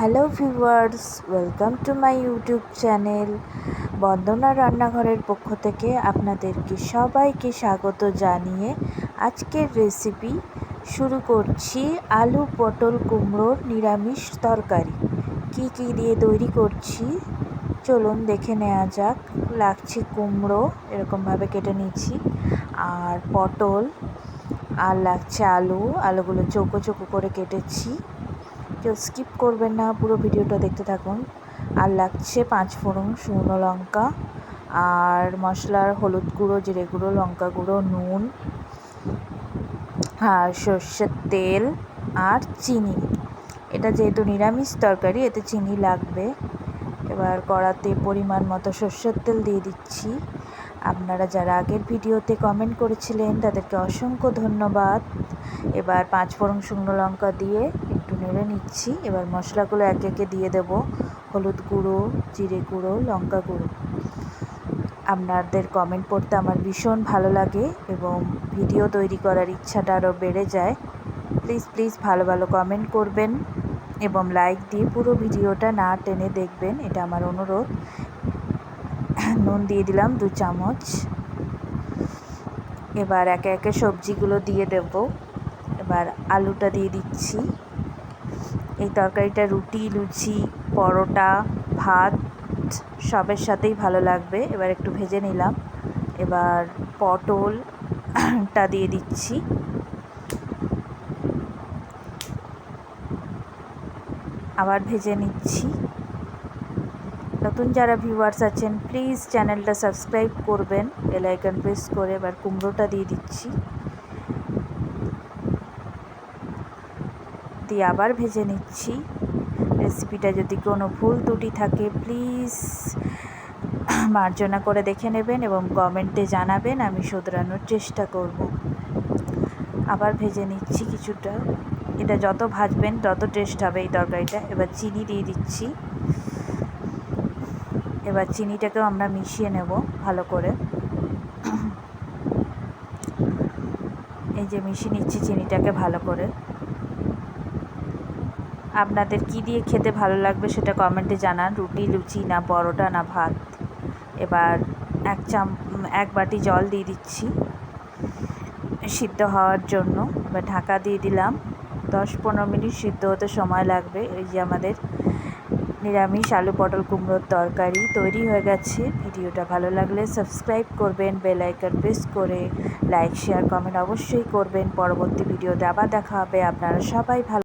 Hello viewers, welcome to my YouTube channel Bandana রান্নাঘরের পক্ষ থেকে আপনাদেরকে সবাইকে স্বাগত জানিয়ে আজকের রেসিপি শুরু করছি আলু পটল কুমড়োর নিরামিষ তরকারি। কি কি দিয়ে তৈরি করছি? চলুন দেখে নেওয়া যাক। লাগছে কুমড়ো, এরকমভাবে কেটে নিচ্ছি। আর পটল, আর লাগছে আলু। আলুগুলো চৌকো চৌকো করে কেটেছি। কেউ স্কিপ করবেন না, পুরো ভিডিওটা দেখতে থাকুন। আর লাগছে পাঁচ ফোড়ন শুকনো লঙ্কা, আর মশলার হলুদ গুঁড়ো, জিরে গুঁড়ো, লঙ্কা গুঁড়ো, নুন, আর সর্ষের তেল, আর চিনি। এটা যেহেতু নিরামিষ তরকারি, এতে চিনি লাগবে। এবার কড়াতে পরিমাণ মতো সর্ষের তেল দিয়ে দিচ্ছি। আপনারা যারা আগের ভিডিওতে কমেন্ট করেছিলেন, তাদেরকে অসংখ্য ধন্যবাদ। এবার পাঁচ ফোড়ন শুকনো লঙ্কা দিয়ে নেড়ে নিচ্ছি। এবার মশলাগুলো একে একে দিয়ে দেব। হলুদ গুঁড়ো, জিরে গুঁড়ো, লঙ্কা গুঁড়ো। আপনাদের কমেন্ট পড়তে আমার ভীষণ ভালো লাগে এবং ভিডিও তৈরি করার ইচ্ছাটা আরও বেড়ে যায়। প্লিজ প্লিজ ভালো ভালো কমেন্ট করবেন এবং লাইক দিয়ে পুরো ভিডিওটা না টেনে দেখবেন। এটা আমার অনুরোধ। নুন দিয়ে দিলাম দু চামচ। এবার একে একে সবজিগুলো দিয়ে দেব। এবার আলুটা দিয়ে দিচ্ছি। এই তরকারিটা রুটি, লুচি, পরোটা, ভাত সবের সাথেই ভালো লাগবে। এবার একটু ভেজে নিলাম। এবার পটলটা দিয়ে দিচ্ছি। আবার ভেজে নিচ্ছি। নতুন যারা ভিউয়ার্স আছেন প্লিজ চ্যানেলটা সাবস্ক্রাইব করবেন। বেল আইকন প্রেস করে এবার কুমড়োটা দিয়ে দিচ্ছি। দিয়ে আবার ভেজে নিচ্ছি। রেসিপিটা যদি কোনো ভুল ত্রুটি থাকে প্লিজ মার্জনা করে দেখে নেবেন এবং কমেন্টে জানাবেন, আমি শোধরানোর চেষ্টা করব। আবার ভেজে নিচ্ছি কিছুটা। এটা যত ভাজবেন, তত টেস্ট হবে এই তরকারিটা। এবার চিনি দিয়ে দিচ্ছি। এবার চিনিটাকেও আমরা মিশিয়ে নেব ভালো করে। এই যে মিশিয়ে নিচ্ছি চিনিটাকে ভালো করে। আপনাদের কি দিয়ে খেতে ভালো লাগবে সেটা কমেন্টে জানান। রুটি, লুচি, না পরোটা, না ভাত। এবার এক চাম এক বাটি জল দিয়ে দিচ্ছি সিদ্ধ হওয়ার জন্য। এবার ঢাকা দিয়ে দিলাম। দশ পনেরো মিনিট সিদ্ধ হতে সময় লাগবে। এই যে আমাদের নিরামিষ আলু পটল কুমড়োর তরকারি তৈরি হয়ে গেছে। ভিডিওটা ভালো লাগলে সাবস্ক্রাইব করবেন বেল আইকন প্রেস করে লাইক শেয়ার কমেন্ট অবশ্যই করবেন। পরবর্তী ভিডিওতে আবার দেখা হবে। আপনারা সবাই ভালো